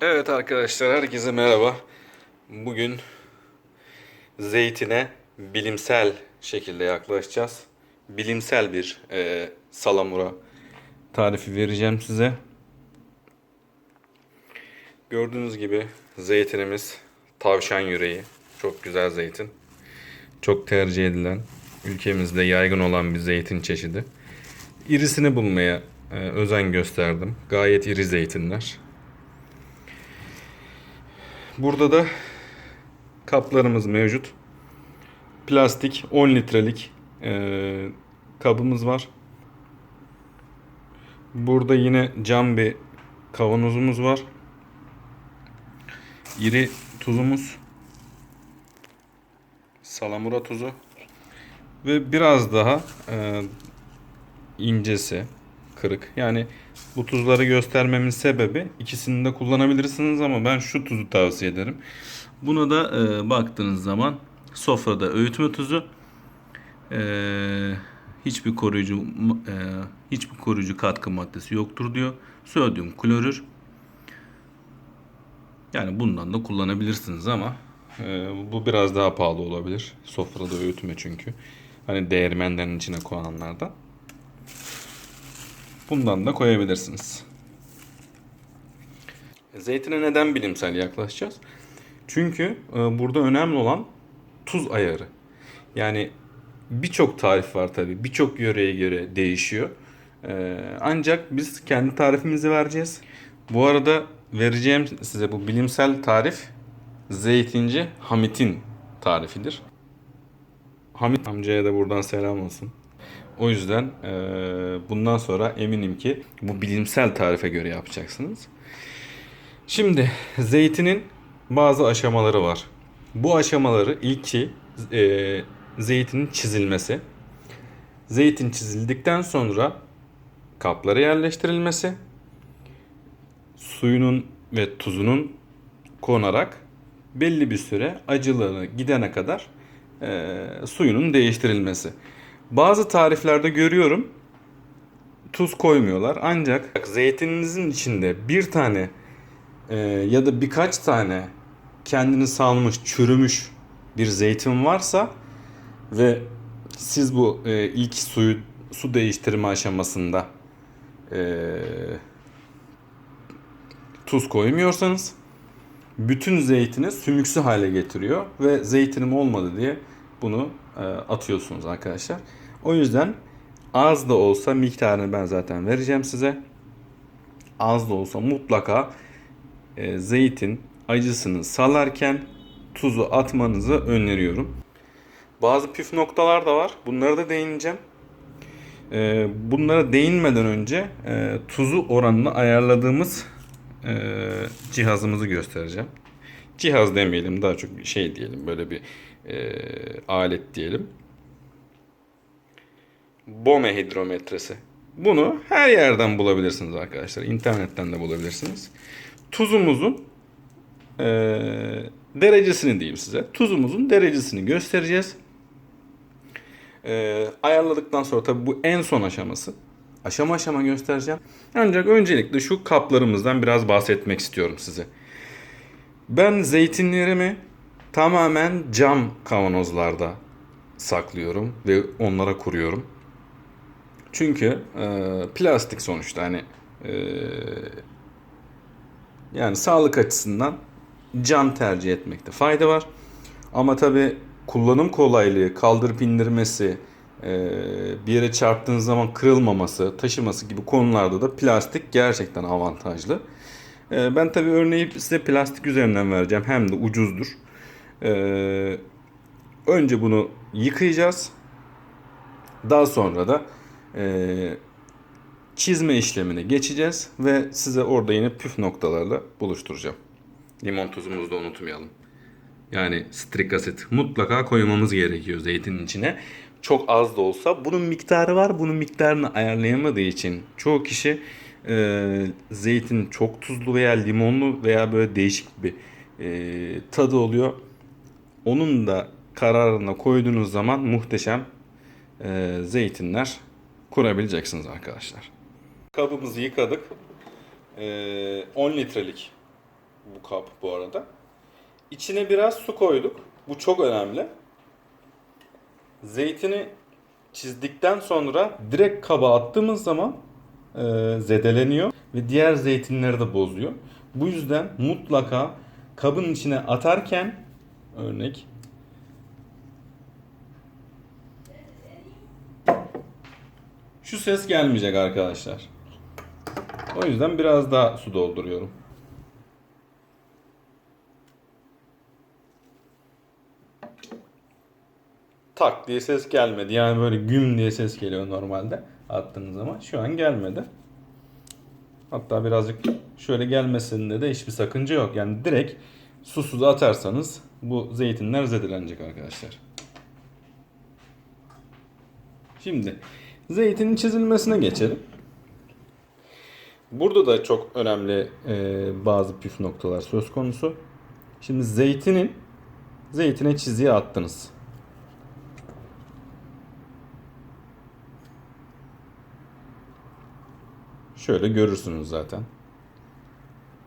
Evet arkadaşlar herkese merhaba. Bugün zeytine bilimsel şekilde yaklaşacağız. Bilimsel bir e, salamura tarifi vereceğim size. Gördüğünüz gibi zeytinimiz tavşan yüreği. Çok güzel zeytin. Çok tercih edilen, ülkemizde yaygın olan bir zeytin çeşidi. İrisini bulmaya e, özen gösterdim. Gayet iri zeytinler. Burada da kaplarımız mevcut. Plastik 10 litrelik e, kabımız var. Burada yine cam bir kavanozumuz var. İri tuzumuz. Salamura tuzu. Ve biraz daha e, incesi kırık. Yani bu tuzları göstermemin sebebi ikisini de kullanabilirsiniz ama ben şu tuzu tavsiye ederim. Buna da e, baktığınız zaman sofrada öğütme tuzu e, hiçbir koruyucu e, hiçbir koruyucu katkı maddesi yoktur diyor. Sodyum klorür. Yani bundan da kullanabilirsiniz ama e, bu biraz daha pahalı olabilir. Sofrada öğütme çünkü. Hani değirmenlerin içine koyanlardan. Bundan da koyabilirsiniz. Zeytine neden bilimsel yaklaşacağız? Çünkü e, burada önemli olan tuz ayarı. Yani birçok tarif var tabi. Birçok yöreye göre değişiyor. E, ancak biz kendi tarifimizi vereceğiz. Bu arada vereceğim size bu bilimsel tarif zeytinci Hamit'in tarifidir. Hamit amcaya da buradan selam olsun. O yüzden e, bundan sonra eminim ki bu bilimsel tarife göre yapacaksınız. Şimdi zeytinin bazı aşamaları var. Bu aşamaları ilki e, zeytinin çizilmesi. Zeytin çizildikten sonra kaplara yerleştirilmesi. Suyunun ve tuzunun konarak belli bir süre acılığını gidene kadar e, suyunun değiştirilmesi. Bazı tariflerde görüyorum tuz koymuyorlar. Ancak zeytininizin içinde bir tane e, ya da birkaç tane kendini salmış, çürümüş bir zeytin varsa ve siz bu e, ilk suyu su değiştirme aşamasında e, tuz koymuyorsanız bütün zeytini sümüksü hale getiriyor ve zeytinim olmadı diye bunu e, atıyorsunuz arkadaşlar. O yüzden az da olsa miktarını ben zaten vereceğim size. Az da olsa mutlaka e, zeytin acısını salarken tuzu atmanızı öneriyorum. Bazı püf noktalar da var. Bunlara da değineceğim. E, bunlara değinmeden önce e, tuzu oranını ayarladığımız e, cihazımızı göstereceğim. Cihaz demeyelim daha çok şey diyelim böyle bir e, alet diyelim. Bome hidrometresi. Bunu her yerden bulabilirsiniz arkadaşlar. İnternetten de bulabilirsiniz. Tuzumuzun e, derecesini diyeyim size. Tuzumuzun derecesini göstereceğiz. E, ayarladıktan sonra tabi bu en son aşaması. Aşama aşama göstereceğim. Ancak öncelikle şu kaplarımızdan biraz bahsetmek istiyorum size. Ben zeytinlerimi tamamen cam kavanozlarda saklıyorum ve onlara kuruyorum. Çünkü e, plastik sonuçta hani e, yani sağlık açısından cam tercih etmekte fayda var. Ama tabi kullanım kolaylığı, kaldırıp indirmesi, e, bir yere çarptığınız zaman kırılmaması, taşıması gibi konularda da plastik gerçekten avantajlı. E, ben tabi örneği size plastik üzerinden vereceğim. Hem de ucuzdur. E, önce bunu yıkayacağız. Daha sonra da e, çizme işlemine geçeceğiz ve size orada yine püf noktalarla buluşturacağım. Limon tuzumuzu da unutmayalım. Yani strik asit mutlaka koymamız gerekiyor zeytinin içine. Çok az da olsa bunun miktarı var. Bunun miktarını ayarlayamadığı için çoğu kişi e, zeytin çok tuzlu veya limonlu veya böyle değişik bir e, tadı oluyor. Onun da kararına koyduğunuz zaman muhteşem e, zeytinler kurabileceksiniz arkadaşlar. Kabımızı yıkadık. E, 10 litrelik bu kap bu arada. İçine biraz su koyduk. Bu çok önemli. Zeytini çizdikten sonra direkt kaba attığımız zaman e, zedeleniyor ve diğer zeytinleri de bozuyor. Bu yüzden mutlaka kabın içine atarken örnek şu ses gelmeyecek arkadaşlar. O yüzden biraz daha su dolduruyorum. Tak diye ses gelmedi. Yani böyle güm diye ses geliyor normalde attığınız zaman. Şu an gelmedi. Hatta birazcık şöyle gelmesinde de hiçbir sakınca yok. Yani direkt susuz atarsanız bu zeytinler zedelenecek arkadaşlar. Şimdi zeytinin çizilmesine geçelim. Burada da çok önemli e, bazı püf noktalar söz konusu. Şimdi zeytinin zeytine çizgiye attınız. Şöyle görürsünüz zaten.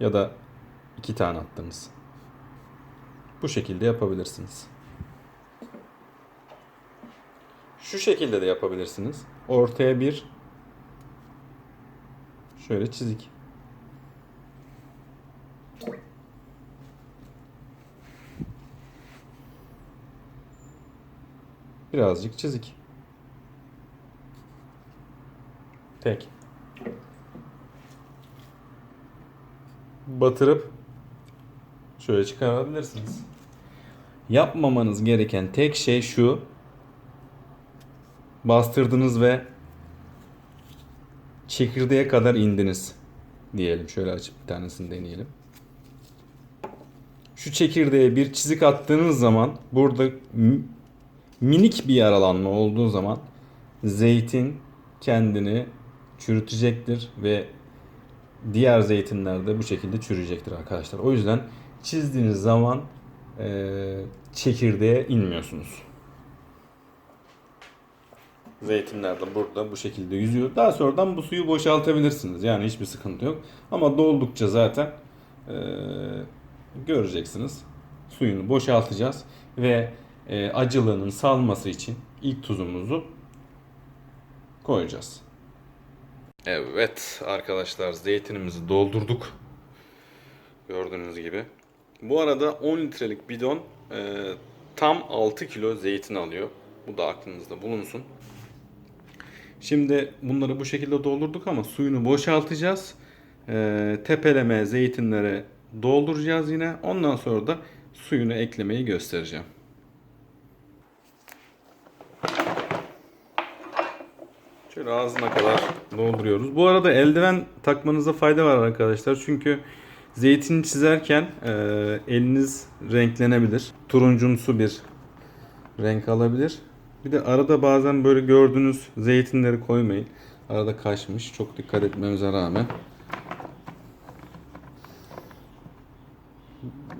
Ya da iki tane attınız. Bu şekilde yapabilirsiniz. Şu şekilde de yapabilirsiniz. Ortaya bir şöyle çizik. Birazcık çizik. Tek. batırıp şöyle çıkarabilirsiniz. Yapmamanız gereken tek şey şu. Bastırdınız ve çekirdeğe kadar indiniz diyelim. Şöyle açıp bir tanesini deneyelim. Şu çekirdeğe bir çizik attığınız zaman burada minik bir yaralanma olduğu zaman zeytin kendini çürütecektir ve diğer zeytinler de bu şekilde çürüyecektir arkadaşlar. O yüzden çizdiğiniz zaman e, çekirdeğe inmiyorsunuz. Zeytinler de burada bu şekilde yüzüyor. Daha sonradan bu suyu boşaltabilirsiniz. Yani hiçbir sıkıntı yok. Ama doldukça zaten e, göreceksiniz. Suyunu boşaltacağız ve e, acılığının salması için ilk tuzumuzu koyacağız. Evet arkadaşlar zeytinimizi doldurduk. Gördüğünüz gibi. Bu arada 10 litrelik bidon e, tam 6 kilo zeytin alıyor. Bu da aklınızda bulunsun. Şimdi bunları bu şekilde doldurduk ama suyunu boşaltacağız. E, tepeleme zeytinlere dolduracağız yine. Ondan sonra da suyunu eklemeyi göstereceğim. Şöyle ağzına kadar dolduruyoruz. Bu arada eldiven takmanıza fayda var arkadaşlar. Çünkü zeytin çizerken e, eliniz renklenebilir. Turuncumsu bir renk alabilir. Bir de arada bazen böyle gördüğünüz zeytinleri koymayın. Arada kaçmış. Çok dikkat etmemize rağmen.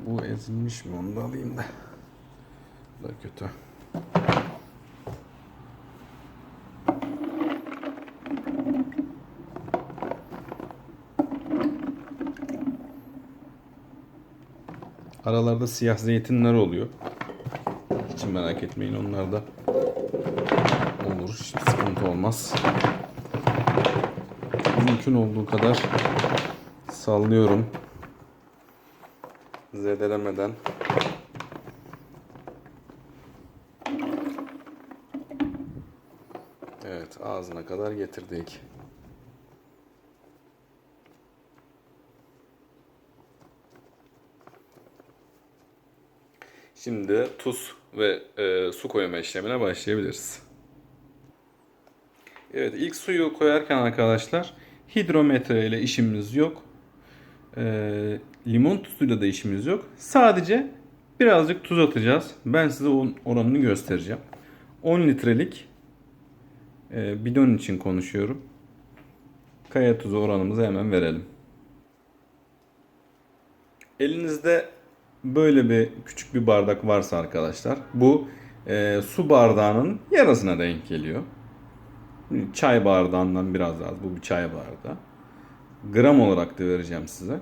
Bu ezilmiş mi? Onu da alayım da. Bu da kötü. Aralarda siyah zeytinler oluyor. Hiç merak etmeyin onlar da olur. Hiç sıkıntı olmaz. Mümkün olduğu kadar sallıyorum. Zedelemeden. Evet ağzına kadar getirdik. Şimdi tuz ve e, su koyma işlemine başlayabiliriz. Evet ilk suyu koyarken arkadaşlar hidrometre ile işimiz yok. E, limon tuzuyla da işimiz yok. Sadece birazcık tuz atacağız. Ben size onun oranını göstereceğim. 10 litrelik e, bidon için konuşuyorum. Kaya tuzu oranımızı hemen verelim. Elinizde böyle bir küçük bir bardak varsa arkadaşlar bu e, su bardağının yarısına denk geliyor. Çay bardağından biraz az. Bu bir çay bardağı. Gram olarak da vereceğim size.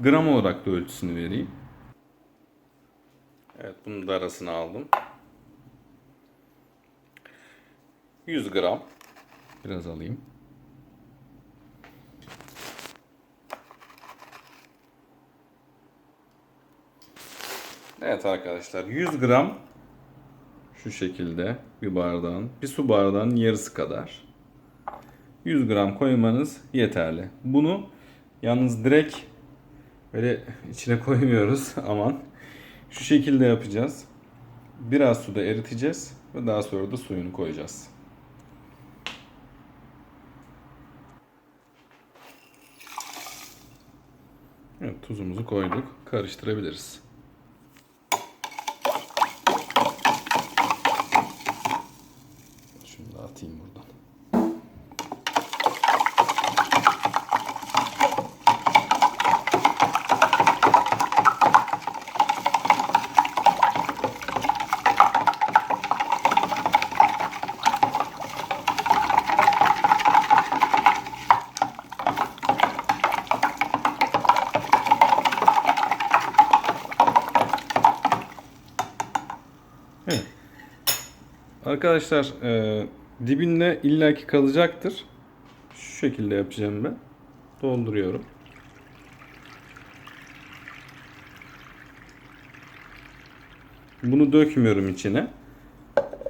gram olarak da ölçüsünü vereyim. Evet bunu da arasına aldım. 100 gram. Biraz alayım. Evet arkadaşlar 100 gram şu şekilde bir bardağın bir su bardağının yarısı kadar 100 gram koymanız yeterli. Bunu yalnız direkt böyle içine koymuyoruz aman. Şu şekilde yapacağız. Biraz suda eriteceğiz ve daha sonra da suyunu koyacağız. Evet tuzumuzu koyduk. Karıştırabiliriz. Şunu da atayım buradan. Arkadaşlar e, dibinde illaki kalacaktır. Şu şekilde yapacağım ben. Dolduruyorum. Bunu dökmüyorum içine.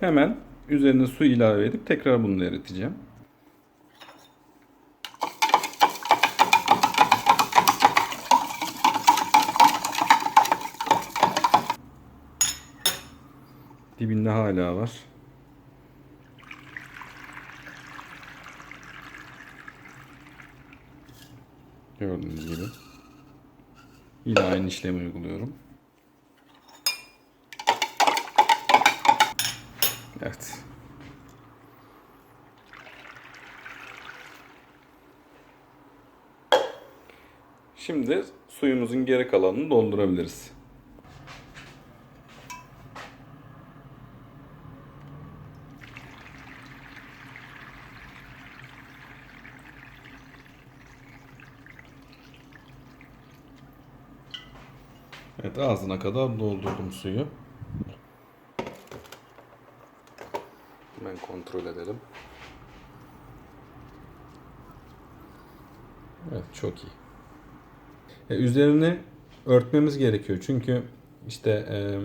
Hemen üzerine su ilave edip tekrar bunu eriteceğim. Dibinde hala var. Gördüğünüz gibi. Yine aynı işlemi uyguluyorum. Evet. Şimdi suyumuzun geri kalanını doldurabiliriz. Evet ağzına kadar doldurdum suyu. Hemen kontrol edelim. Evet çok iyi. E, üzerini örtmemiz gerekiyor çünkü işte e,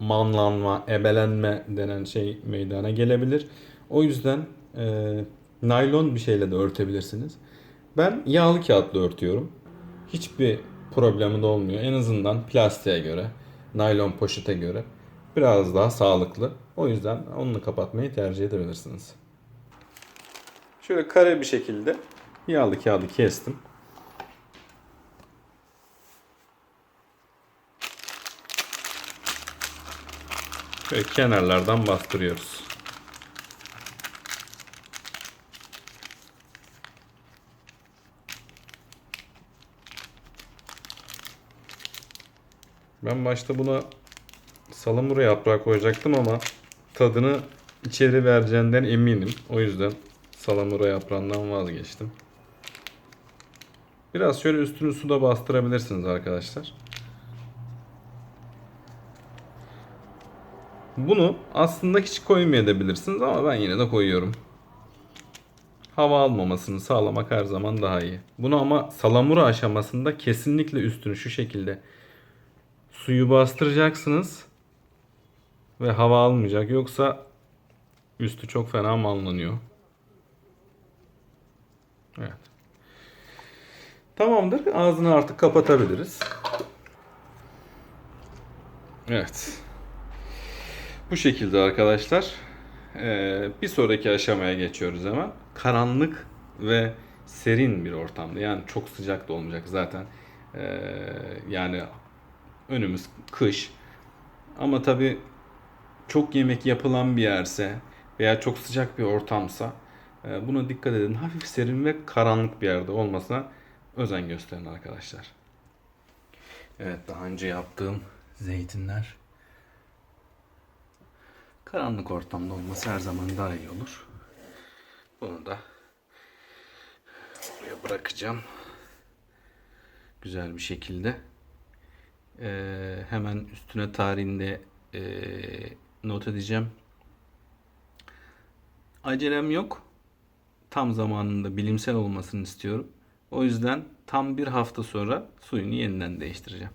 manlanma, ebelenme denen şey meydana gelebilir. O yüzden e, naylon bir şeyle de örtebilirsiniz. Ben yağlı kağıtla örtüyorum. Hiçbir problemi de olmuyor. En azından plastiğe göre, naylon poşete göre biraz daha sağlıklı. O yüzden onunla kapatmayı tercih edebilirsiniz. Şöyle kare bir şekilde yağlı kağıdı kestim. Ve kenarlardan bastırıyoruz. Ben başta buna salamura yaprağı koyacaktım ama tadını içeri vereceğinden eminim. O yüzden salamura yaprağından vazgeçtim. Biraz şöyle üstünü suda bastırabilirsiniz arkadaşlar. Bunu aslında hiç koymayabilirsiniz ama ben yine de koyuyorum. Hava almamasını sağlamak her zaman daha iyi. Bunu ama salamura aşamasında kesinlikle üstünü şu şekilde suyu bastıracaksınız ve hava almayacak yoksa üstü çok fena mallanıyor. Evet. Tamamdır. Ağzını artık kapatabiliriz. Evet. Bu şekilde arkadaşlar. Ee, bir sonraki aşamaya geçiyoruz hemen. Karanlık ve serin bir ortamda. Yani çok sıcak da olmayacak zaten. Ee, yani önümüz kış. Ama tabi çok yemek yapılan bir yerse veya çok sıcak bir ortamsa e, buna dikkat edin. Hafif serin ve karanlık bir yerde olmasına özen gösterin arkadaşlar. Evet daha önce yaptığım zeytinler karanlık ortamda olması her zaman daha iyi olur. Bunu da buraya bırakacağım. güzel bir şekilde. Ee, hemen üstüne tarihinde ee, not edeceğim. Acelem yok. Tam zamanında bilimsel olmasını istiyorum. O yüzden tam bir hafta sonra suyunu yeniden değiştireceğim.